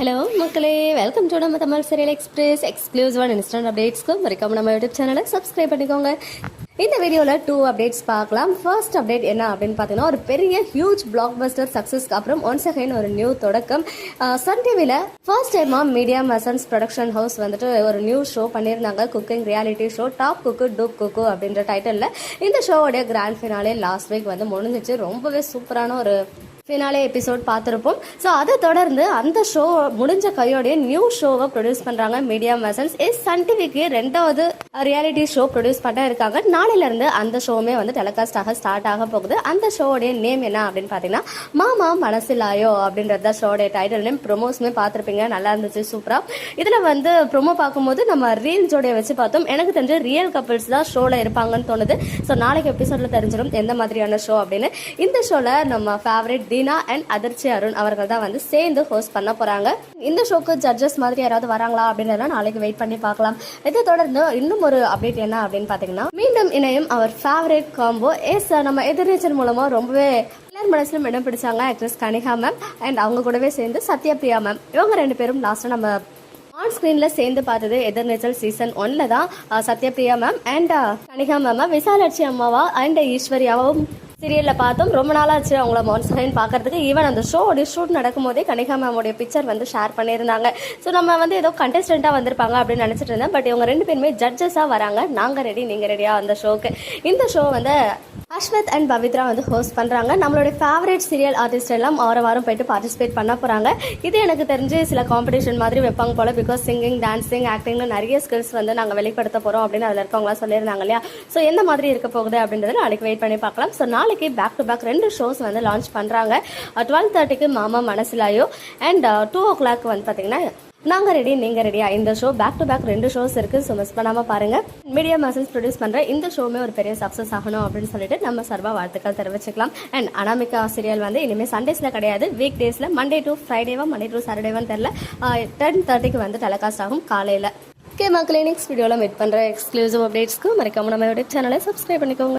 Hello மக்களே. Welcome to நம்ம Tamil serial express எக்ஸ்க்ளூசிவான இன்ஸ்டன்ட் அப்டேட்ஸ்க்கு மறக்காம நம்ம யூடியூப் சேனலை சப்ஸ்கிரைப் பண்ணிக்கோங்க. இந்த வீடியோவில் டூ அப்டேட்ஸ் பார்க்கலாம். ஃபர்ஸ்ட் அப்டேட் என்ன அப்படின்னு பார்த்தீங்கன்னா ஒரு பெரிய ஹியூஜ் பிளாக் பஸ்டர் சக்ஸஸ்க்கு அப்புறம் ஒன்ஸ் அகைன் ஒரு நியூ தொடக்கம். சன் டிவியில் ஃபர்ஸ்ட் டைமாக மீடியா மசன்ஸ் ப்ரொடக்ஷன் ஹவுஸ் வந்துட்டு ஒரு நியூ ஷோ பண்ணியிருந்தாங்க. Cooking reality show top cook dupe cook அப்படின்ற டைட்டிலில் இந்த ஷோவோடைய கிராண்ட் ஃபினாலே லாஸ்ட் வீக் வந்து முடிஞ்சிச்சு. ரொம்பவே சூப்பரான ஒரு ஃபினாலே எபிசோட் பார்த்துருப்போம். ஸோ அதை தொடர்ந்து அந்த ஷோ முடிஞ்ச கையோடைய நியூ ஷோவை ப்ரொடியூஸ் பண்ணுறாங்க மீடியா மெசன்ஸ் இஸ் சன் டிவிக்கு ரெண்டாவது ரியாலிட்டி ஷோ ப்ரொடியூஸ் பண்ண இருக்காங்க. நாளையிலேருந்து அந்த ஷோவுமே வந்து டெலிகாஸ்ட் ஆக ஸ்டார்ட் ஆக போகுது. அந்த ஷோவோடைய நேம் என்ன அப்படின்னு பார்த்தீங்கன்னா மாமா மனசிலாயோ அப்படின்றது தான் ஷோடைய டைட்டில் நேம் ப்ரொமோஸ்மே பார்த்துருப்பீங்க. நல்லா இருந்துச்சு சூப்பராக இதில் வந்து ப்ரொமோ பார்க்கும்போது நம்ம ரீல் ஜோடியை வச்சு பார்த்தோம். எனக்கு தெரிஞ்சு ரியல் கப்பிள்ஸ் தான் ஷோவில் இருப்பாங்கன்னு தோணுது. ஸோ நாளைக்கு எபிசோடில் தெரிஞ்சிடும் எந்த மாதிரியான ஷோ அப்படின்னு. இந்த ஷோவில் நம்ம ஃபேவரட் தீனா அண்ட் அதிர்ச்சி அருண் அவர்கள் தான் வந்து சேர்ந்து ஹோஸ்ட் பண்ண போகிறாங்க இந்த ஷோக்கு ஜட்ஜஸ் மாதிரி யாராவது வராங்களா அப்படின்றத நாளைக்கு வெயிட் பண்ணி பார்க்கலாம். இதை தொடர்ந்து இன்னும் ஒரு அப்டேட் என்ன அப்படின்னு பார்த்தீங்கன்னா மீண்டும் இணையும் அவர் ஃபேவரட் காம்போ எஸ் நம்ம எதிர்நீச்சல் மூலமாக ரொம்பவே எல்லார் மனசிலும் இடம் பிடிச்சாங்க ஆக்ட்ரஸ் கனிகா மேம் அண்ட் அவங்க கூடவே சேர்ந்து சத்யபிரியா மேம் இவங்க ரெண்டு பேரும் லாஸ்ட்டாக நம்ம ஆன் ஸ்க்ரீனில் சேர்ந்து பார்த்தது எதிர்நீச்சல் சீசன் ஒன்னில் தான் Sathyapriya ma'am and Kanika ma'am Visalakshi அம்மாவா அண்ட் ஈஸ்வரியாவும் சீரியலில் பார்த்தோம். ரொம்ப நாளாச்சு அவங்கள மான்ஸ்டைன் பார்க்கறதுக்கு. ஈவன் அந்த ஷோடைய ஷூட் நடக்கும்போதே கனிகா மேமோடைய பிக்சர் வந்து ஷேர் பண்ணியிருந்தாங்க. ஸோ நம்ம வந்து ஏதோ கண்டெஸ்டண்ட்டாக வந்திருப்பாங்க அப்படின்னு நினச்சிட்டு இருந்தேன். பட் இவங்க ரெண்டு பேருமே ஜட்ஜஸாக வராங்க. நாங்கள் ரெடி நீங்கள் ரெடியாக அந்த ஷோக்கு இந்த ஷோ வந்து அஸ்வத் அண்ட் பவித்ரா வந்து ஹோஸ்ட் பண்ணுறாங்க நம்மளுடைய ஃபேவரட் சீரியல் ஆர்டிஸ்ட் எல்லாம் வாரம் வாரம் போயிட்டு பார்ட்டிசிபேட் பண்ண போகிறாங்க இது எனக்கு தெரிஞ்சு சில காம்படிஷன் மாதிரி வைப்பாங்க போல பிகாஸ் சிங்கிங் டான்சிங் ஆக்டிங்னு நிறைய ஸ்கில்ஸ் வந்து நாங்கள் வெளிப்படுத்த போகிறோம் அப்படின்னு அதில் இருக்கவங்களாம் சொல்லியிருந்தாங்க இல்லையா? ஸோ எந்த மாதிரி இருக்க போகுது அப்படின்றத நாளைக்கு வெயிட் பண்ணி பார்க்கலாம். ஸோ நாளைக்கு பேக் டு பேக் ரெண்டு ஷோஸ் வந்து லான்ச் பண்ணுறாங்க டுவெல் தேர்ட்டிக்கு மாமா மனசிலாயோ அண்ட் டூ ஓ கிளாக் வந்து பார்த்தீங்கன்னா நாங்கள் ரெடி நீங்கள் ரெடியா இந்த ஷோ பேக் டு பேக் ரெண்டு ஷோஸ் இருக்குது ஸோ மிஸ் பண்ணாமல் பாருங்கள் மீடியா மசில்ஸ் ப்ரொடியூஸ் பண்ணுற இந்த ஷோவுமே ஒரு பெரிய சக்ஸஸ் ஆகணும் அப்படின்னு சொல்லிட்டு நம்ம சர்வா வாழ்த்துக்கள் தெரிவிச்சுக்கலாம். அண்ட் அனாமிகா சீரியல் வந்து இனிமேல் சண்டேஸில் கிடையாது. வீக் டேஸில் மண்டே டு ஃப்ரைடேவா மண்டே டு சாட்டர்டேவான்னு தெரில டென் தேர்ட்டிக்கு வந்து டெலகாஸ்ட் ஆகும் காலையில். ஓகே மக்களே நெக்ஸ்ட் வீடியோவில் மீட் பண்ணுற எக்ஸ்க்ளூசிவ் அப்டேட்ஸ்க்கு மறக்காம நம்ம யூடியூப் சேனலை சப்ஸ்கிரைப் பண்ணிக்கோங்க.